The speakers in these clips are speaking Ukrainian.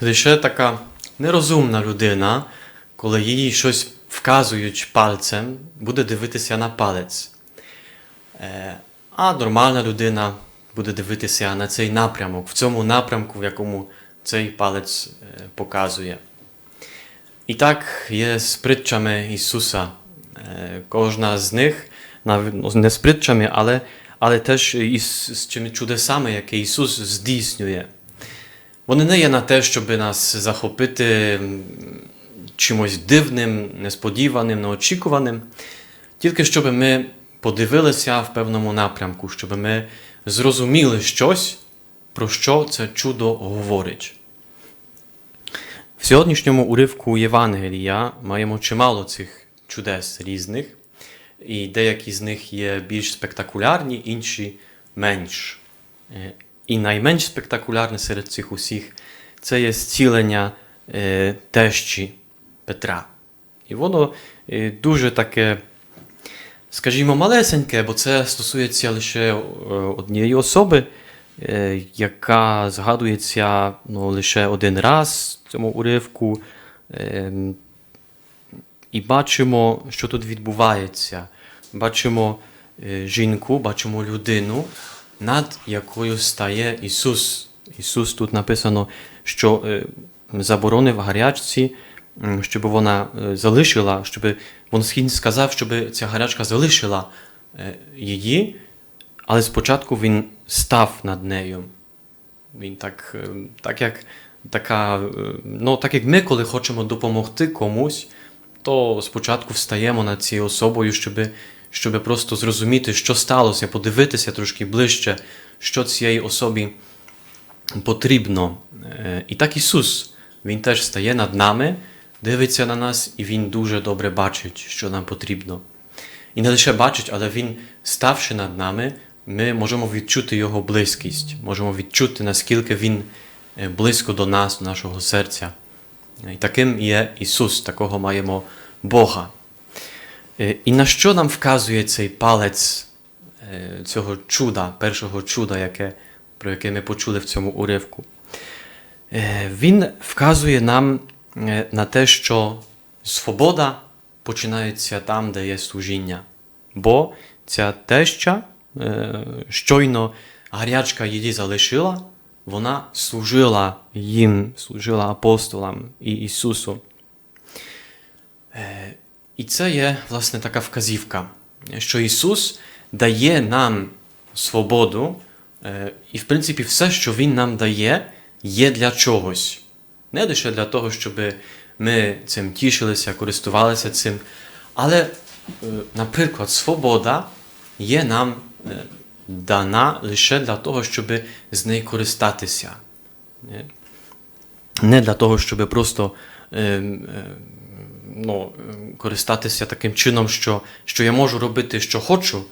лише така нерозумна людина, коли їй щось вказують пальцем, буде дивитися на палець. Е, А нормальна людина буде дивитися на цей напрямок, в цьому напрямку, в якому цей палець е, показує. І так є з притчами Ісуса. Е, Кожна з них, ну, не з притчами, але, але теж із з цими чудесами, які Ісус здійснює. Вони не є на те, щоб нас захопити чимось дивним, несподіваним, неочікуваним, тільки щоб ми подивилися в певному напрямку, щоб ми зрозуміли щось, про що це чудо говорить. В сьогоднішньому уривку Євангелія маємо чимало цих чудес різних, і деякі з них є більш спектакулярні, інші менш. І найменш спектакулярне серед цих усіх це є зцілення тещі Петра. І воно дуже таке, скажімо, малесеньке, бо це стосується лише однієї особи, яка згадується ну, лише один раз в цьому уривку. І бачимо, що тут відбувається. Бачимо жінку, бачимо людину, над якою стає Ісус. Ісус тут написано, що е, заборонив гарячці, щоб вона е, залишила, щоб він сказав, щоб ця гарячка залишила е, її, але спочатку він став над нею. Він так, так як така, ну, так як ми, коли хочемо допомогти комусь, то спочатку встаємо над цією особою, щоб, щоб просто зрозуміти, що сталося, подивитися трошки ближче, що цій особі потрібно. Е, І так Ісус, Він теж стає над нами, дивиться на нас, і Він дуже добре бачить, що нам потрібно. І не лише бачить, але Він, ставши над нами, ми можемо відчути Його близькість, можемо відчути, наскільки Він е, близько до нас, до нашого серця. І таким є Ісус, такого маємо Бога. Е, І на що нам вказує цей палець е, цього чуда, першого чуда, яке, про яке ми почули в цьому уривку? Е, Він вказує нам на те, що свобода починається там, де є служіння. Бо ця теща щойно гарячка її залишила, вона служила їм, служила апостолам і Ісусу. І це є, власне, така вказівка, що Ісус дає нам свободу, е, і, в принципі, все, що Він нам дає, є для чогось. Не лише для того, щоб ми цим тішилися, користувалися цим. Але, е, наприклад, свобода є нам е, дана лише для того, щоб з нею користатися. Не для того, щоб просто е, е, ну, користатися таким чином, що, що я можу робити, що хочу,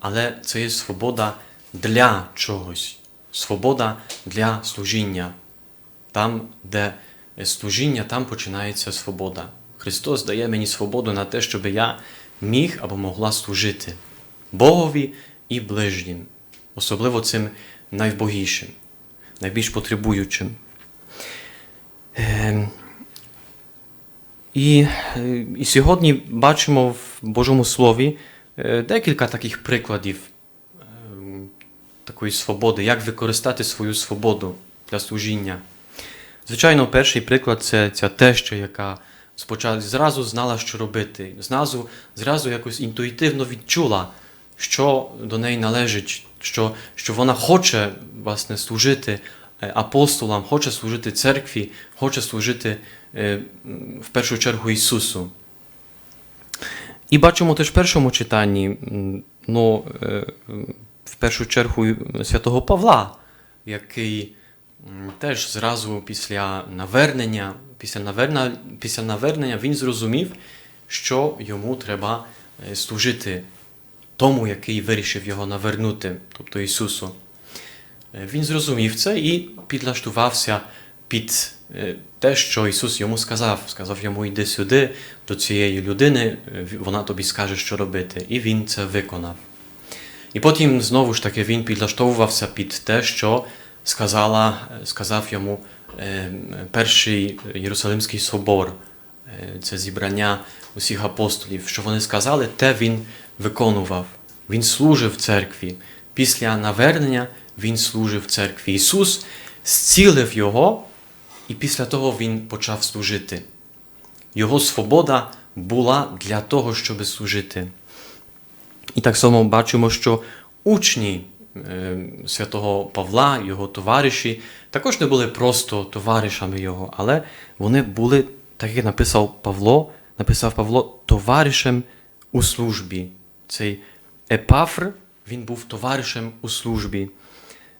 але це є свобода для чогось. Свобода для служіння. Там, де служіння, там починається свобода. Христос дає мені свободу на те, щоб я міг або могла служити Богові і ближнім, особливо цим найвбогішим, найбільш потребуючим. І, е, і сьогодні бачимо в Божому Слові е, декілька таких прикладів ем, такої свободи, як використати свою свободу для служіння. Звичайно, перший приклад це ця теща, яка спочатку зразу знала, що робити, зразу, зразу якось інтуїтивно відчула, що до неї належить, що, що вона хоче власне, служити е, апостолам, хоче служити церкві, хоче служити е, в першу чергу Ісусу. І бачимо теж в першому читанні, ну, е, в першу чергу святого Павла, який теж зразу після навернення, після навернення, після навернення він зрозумів, що йому треба е, служити тому, який вирішив його навернути, тобто Ісусу. Він зрозумів це і підлаштувався під те, що Ісус йому сказав. Сказав йому, йди сюди до цієї людини, вона тобі скаже, що робити. І він це виконав. І потім знову ж таки він підлаштовувався під те, що сказала, сказав йому перший Єрусалимський собор, це зібрання усіх апостолів, що вони сказали, те він виконував. Він служив церкві. Після навернення він служив в церкві. Ісус зцілив його, і після того він почав служити. Його свобода була для того, щоб служити. І так само бачимо, що учні е, святого Павла, його товариші, також не були просто товаришами його, але вони були, так як написав Павло, написав Павло, товаришем у службі. Цей Епафр, він був товаришем у службі.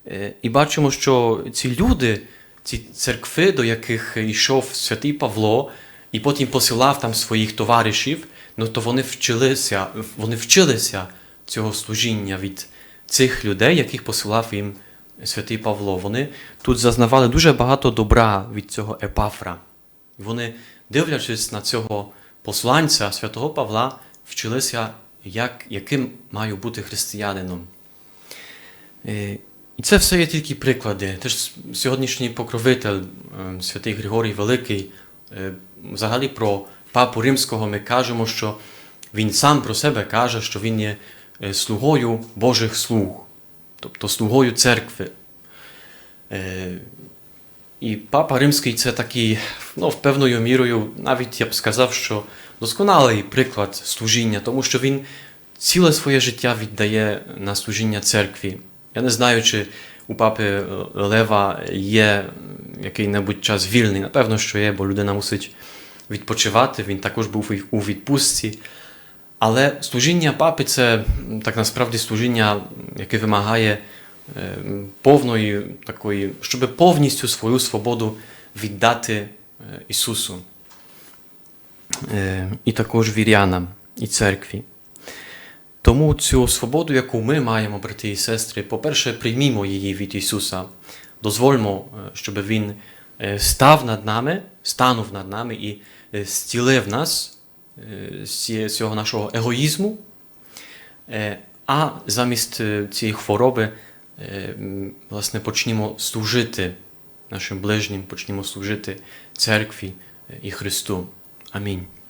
Е, І бачимо, що ці люди, ці церкви, до яких йшов святий Павло, і потім посилав там своїх товаришів, ну то вони вчилися, вони вчилися цього служіння від цих людей, яких посилав їм святий Павло. Вони тут зазнавали дуже багато добра від цього епафра. Вони, дивлячись на цього посланця святого Павла, вчилися, як, яким маю бути християнином. І це все є тільки приклади. Теж сьогоднішній покровитель, е, святий Григорій Великий, е, взагалі про папу римського ми кажемо, що він сам про себе каже, що він є е, слугою Божих слуг, тобто слугою церкви. І папа римський це такий, ну, в певною мірою, навіть я б сказав, що досконалий приклад служіння, тому що він ціле своє життя віддає на служіння церкві. Я не знаю, чи у папи е, Лева є який-небудь час вільний. Напевно, що є, бо людина мусить відпочивати. Він також був у відпустці. Але служіння папи це так насправді служіння, яке вимагає е, повної такої, щоб повністю свою свободу віддати е, Ісусу. І також вірянам і церкві. Тому цю свободу, яку ми маємо, брати і сестри, по-перше, приймімо її від Ісуса, дозвольмо, е, щоб Він е, став над нами, станув над нами і е, зцілив нас з цього нашого егоїзму, а замість цієї хвороби, власне, почнімо служити нашим ближнім, почнімо служити церкві і Христу. Амінь.